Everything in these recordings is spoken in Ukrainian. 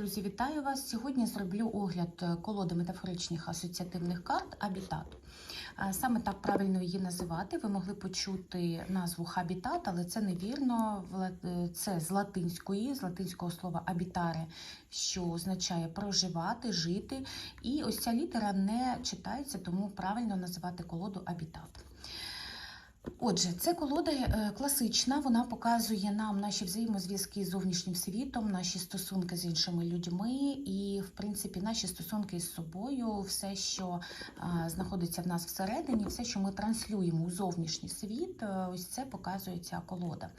Друзі, вітаю вас! Сьогодні зроблю огляд е, колоди метафоричних асоціативних карт Абітат. Е, Саме так правильно її називати. Ви могли почути назву Хабітат, але це невірно. Е, Це з латинської, з латинського слова абітаре, що означає проживати, жити. І ось ця літера не читається, тому правильно називати колоду Абітат. Отже, це колода е, класична, вона показує нам наші взаємозв'язки з зовнішнім світом, наші стосунки з іншими людьми і, в принципі, наші стосунки з собою, все, що знаходиться в нас всередині, все, що ми транслюємо у зовнішній світ, е, ось це показує ця колода.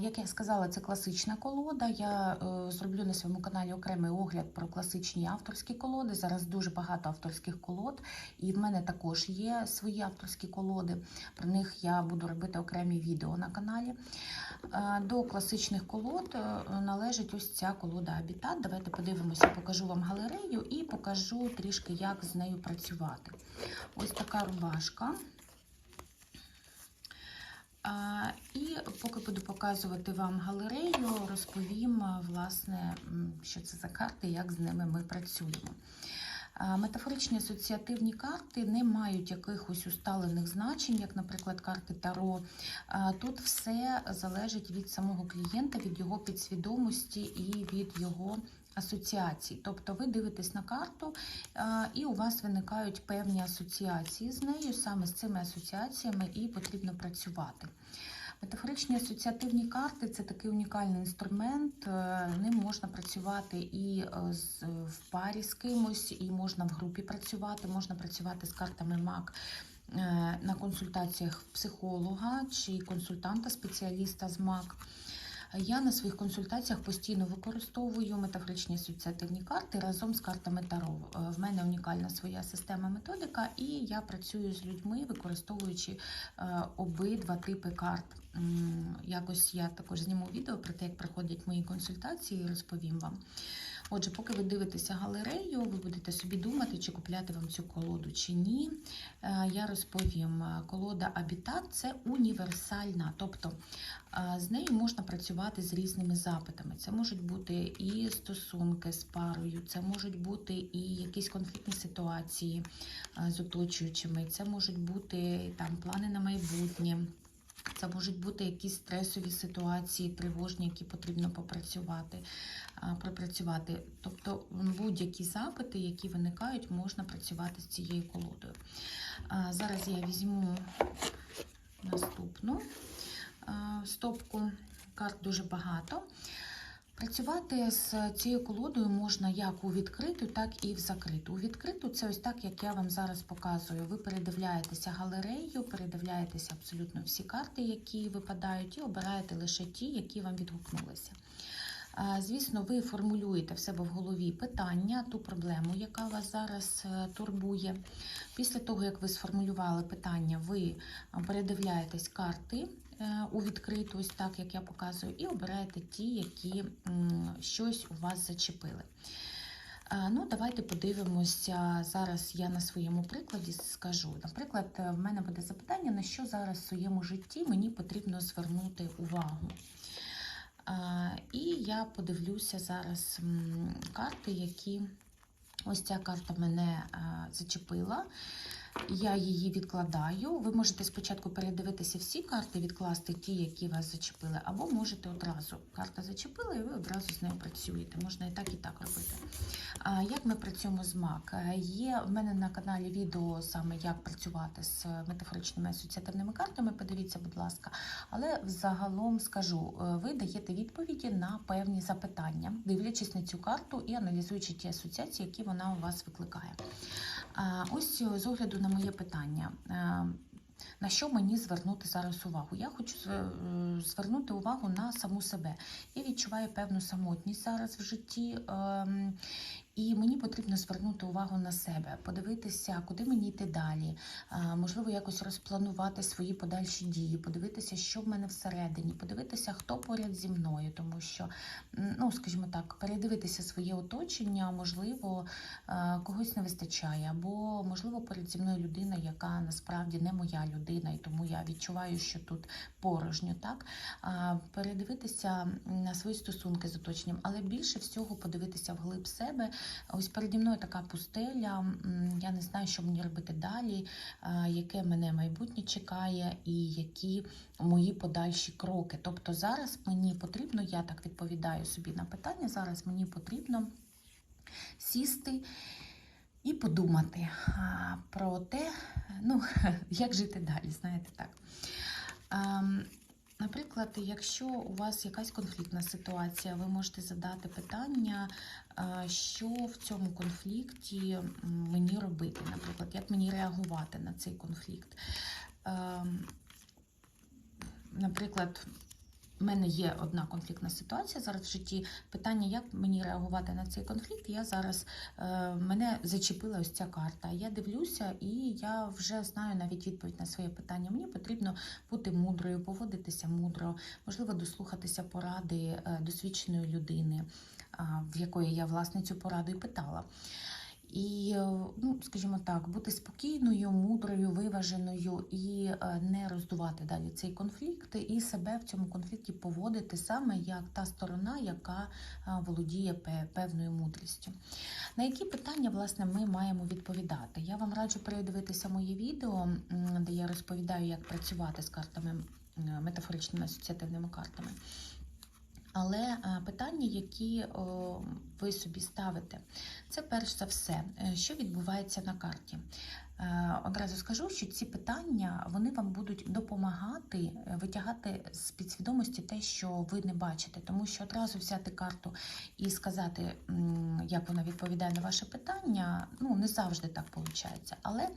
Як я сказала, це класична колода. Я е, зроблю на своєму каналі окремий огляд про класичні авторські колоди. Зараз дуже багато авторських колод, і в мене також є свої авторські колоди. Про них я буду робити окремі відео на каналі. Е, До класичних колод е, належить ось ця колода Абітат. Давайте подивимося, покажу вам галерею і покажу трішки, як з нею працювати. Ось така рубашка. І поки буду показувати вам галерею, розповім, власне, що це за карти, як з ними ми працюємо. А, Метафоричні асоціативні карти не мають якихось усталених значень, як, наприклад, карти Таро. Тут все залежить від самого клієнта, від його підсвідомості і від його асоціацій. Тобто ви дивитесь на карту, і у вас виникають певні асоціації з нею. Саме з цими асоціаціями і потрібно працювати. Метафоричні асоціативні карти це такий унікальний інструмент. е, Ним можна працювати і е, в парі з кимось, і можна в групі працювати, можна працювати з картами МАК е, на консультаціях психолога чи консультанта-спеціаліста з МАК. Я на своїх консультаціях постійно використовую метафоричні асоціативні карти разом з картами Таро. Е, В мене унікальна своя система методика, і я працюю з людьми, використовуючи е, обидва типи карт. Якось я також зніму відео про те, як проходять мої консультації, і розповім вам. Отже, поки ви дивитеся галерею, ви будете собі думати, чи купляти вам цю колоду чи ні. Е, Я розповім. Е, Колода Абітат це універсальна, тобто е, з нею можна працювати з різними запитами. Це можуть бути і стосунки з парою, це можуть бути і якісь конфліктні ситуації з оточуючими, це можуть бути там плани на майбутнє. Це можуть бути якісь стресові ситуації, тривожні, які потрібно попрацювати, пропрацювати. Тобто будь-які запити, які виникають, можна працювати з цією колодою. Зараз я візьму наступну стопку. Карт дуже багато. Працювати з цією колодою можна як у відкриту, так і в закриту. У відкриту це ось так, як я вам зараз показую. Ви передивляєтеся галерею, передивляєтеся абсолютно всі карти, які випадають, і обираєте лише ті, які вам відгукнулися. Звісно, ви формулюєте в себе в голові питання, ту проблему, яка вас зараз е, турбує. Після того, як ви сформулювали питання, ви передивляєтесь карти у відкриту, ось так, як я показую, і обираєте ті, які щось у вас зачепили. Е, Ну, давайте подивимося. Зараз я на своєму прикладі скажу. Наприклад, е, в мене буде запитання, на що зараз в своєму житті мені потрібно звернути увагу. Е, І я подивлюся зараз карти, які ось ця карта мене е, зачепила. Я її відкладаю. Ви можете спочатку передивитися всі карти, відкласти ті, які вас зачепили, або можете одразу. Карта зачепила, і ви одразу з нею працюєте. Можна і так, і так робити. А Як ми працюємо з МАК? Е, Є в мене на каналі відео саме як працювати з метафоричними асоціативними картами. Подивіться, будь ласка. Але взагалом скажу, е, ви даєте відповіді на певні запитання, дивлячись на цю карту і аналізуючи ті асоціації, які вона у вас викликає. Ось е, з огляду на моє питання. е, На що мені звернути зараз увагу? Я хочу е, звернути увагу на саму себе. Я відчуваю певну самотність зараз в житті, ем, і мені потрібно звернути увагу на себе, подивитися, куди мені йти далі. Можливо, якось розпланувати свої подальші дії, подивитися, що в мене всередині, подивитися, хто поряд зі мною, тому що, ну скажімо так, передивитися своє оточення, можливо, когось не вистачає, або можливо поряд зі мною людина, яка насправді не моя людина, і тому я відчуваю, що тут порожньо. Так передивитися на свої стосунки з оточенням, але більше всього подивитися вглиб себе. Ось переді мною така пустеля. Я не знаю, що мені робити далі, яке мене майбутнє чекає, і які мої подальші кроки. Тобто зараз мені потрібно, я так відповідаю собі на питання. Зараз мені потрібно сісти і подумати про те, ну, як жити далі, знаєте так. Наприклад, якщо у вас якась конфліктна ситуація, ви можете задати питання, що в цьому конфлікті мені робити, наприклад, як мені реагувати на цей конфлікт. Ем, Наприклад, в мене є одна конфліктна ситуація зараз в житті. Питання, як мені реагувати на цей конфлікт, я зараз е, мене зачепила ось ця карта. Я дивлюся, і я вже знаю навіть відповідь на своє питання. Мені потрібно бути мудрою, поводитися мудро, можливо, дослухатися поради е, досвідченої людини, в якої я власне цю пораду і питала. І, е, ну, скажімо так, бути спокійною, мудрою, виваженою і е, не роздувати далі цей конфлікт, і себе в цьому конфлікті поводити саме як та сторона, яка е, володіє певною мудрістю. На які питання власне ми маємо відповідати? Я вам раджу передивитися моє відео, де я розповідаю, як працювати з картами метафоричними асоціативними картами. Але е, питання, які ви собі ставите, це перш за все, е, що відбувається на карті. Е, Одразу скажу, що ці питання вони вам будуть допомагати е, витягати з підсвідомості те, що ви не бачите, тому що одразу взяти карту і сказати, як вона відповідає на ваше питання, ну не завжди так виходить. Але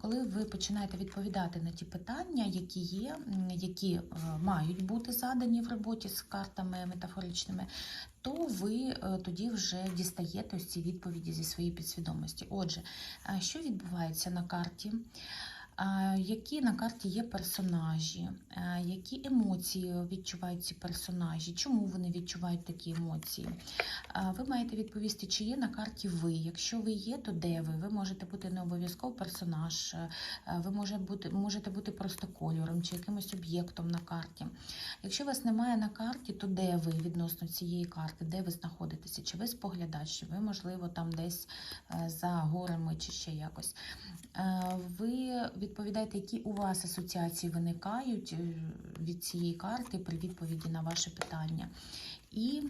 коли ви починаєте відповідати на ті питання, які є, які е, мають бути задані в роботі з картами метафоричними, то ви е, тоді вже дістаєте ось ці відповіді зі своєї підсвідомості. Отже, що відбувається на карті? Які на карті є персонажі, які емоції відчувають ці персонажі, чому вони відчувають такі емоції? Ви маєте відповісти, чи є на карті ви. Якщо ви є, то де ви? Ви можете бути не обов'язково персонаж, е, ви може бути, можете бути просто кольором чи якимось об'єктом на карті. Якщо вас немає на карті, то де ви відносно цієї карти, де ви знаходитеся? Чи ви споглядач, чи ви, можливо, там десь е, за горами, чи ще якось. Е, Ви відповідаєте, які у вас асоціації виникають е, від цієї карти при відповіді на ваше питання. І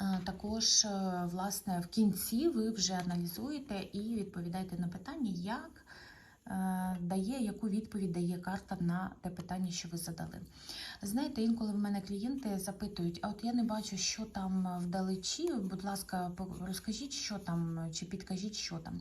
е, також, е, власне, в кінці ви вже аналізуєте і відповідаєте на питання, як дає, яку відповідь дає карта на те питання, що ви задали. Знаєте, інколи в мене клієнти запитують: а от я не бачу, що там вдалечі. Будь ласка, розкажіть, що там, чи підкажіть, що там.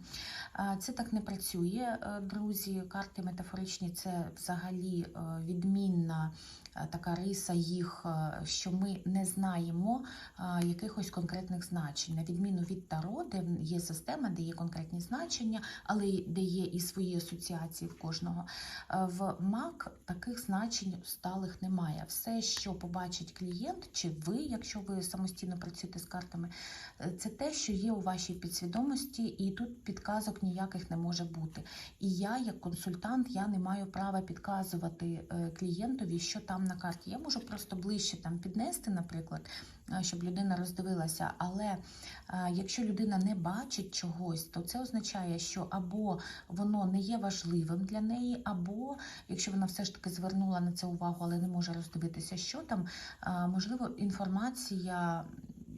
Це так не працює, е, друзі. Карти метафоричні це взагалі е, відмінна е, така риса їх, е, що ми не знаємо е, якихось конкретних значень. На відміну від Таро, де є система, де є конкретні значення, але де є і свої асоціації в кожного. Е, В МАК таких значень сталих немає. Все, що побачить клієнт, чи ви, якщо ви самостійно працюєте з картами, е, це те, що є у вашій підсвідомості, і тут підказок ніяких не може бути. І я, як консультант, я не маю права підказувати е, клієнтові, що там на карті. Я можу просто ближче там піднести, наприклад, щоб людина роздивилася. Але е, якщо людина не бачить чогось, то це означає, що або воно не є важливим для неї, або якщо вона все ж таки звернула на це увагу, але не може роздивитися, що там, е, можливо, інформація.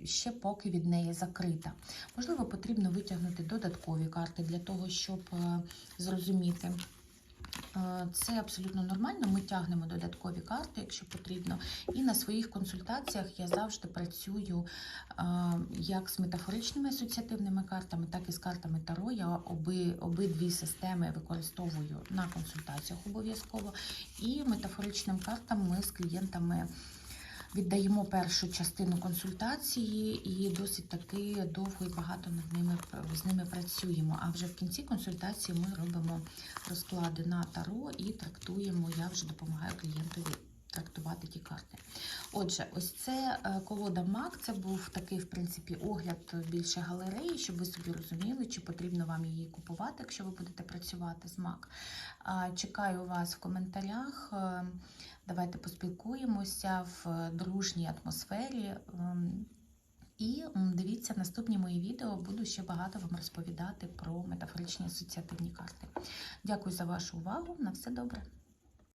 Ще поки від неї закрита. Можливо, потрібно витягнути додаткові карти для того, щоб е, зрозуміти. Е, Це абсолютно нормально. Ми тягнемо додаткові карти, якщо потрібно. І на своїх консультаціях я завжди працюю е, як з метафоричними асоціативними картами, так і з картами Таро. Я оби, обидві системи використовую на консультаціях обов'язково. І метафоричним картам ми з клієнтами. Віддаємо першу частину консультації і досить таки довго і багато над ними з ними працюємо. А вже в кінці консультації ми робимо розклади на таро і трактуємо. Я вже допомагаю клієнтові трактувати ті карти. Отже, ось це е, колода МАК. Це був такий, в принципі, огляд більше галереї, щоб ви собі розуміли, чи потрібно вам її купувати, якщо ви будете працювати з МАК. Чекаю вас в коментарях. Е, Давайте поспілкуємося в дружній атмосфері. Ем, І дивіться наступні мої відео. Буду ще багато вам розповідати про метафоричні асоціативні карти. Дякую за вашу увагу. На все добре.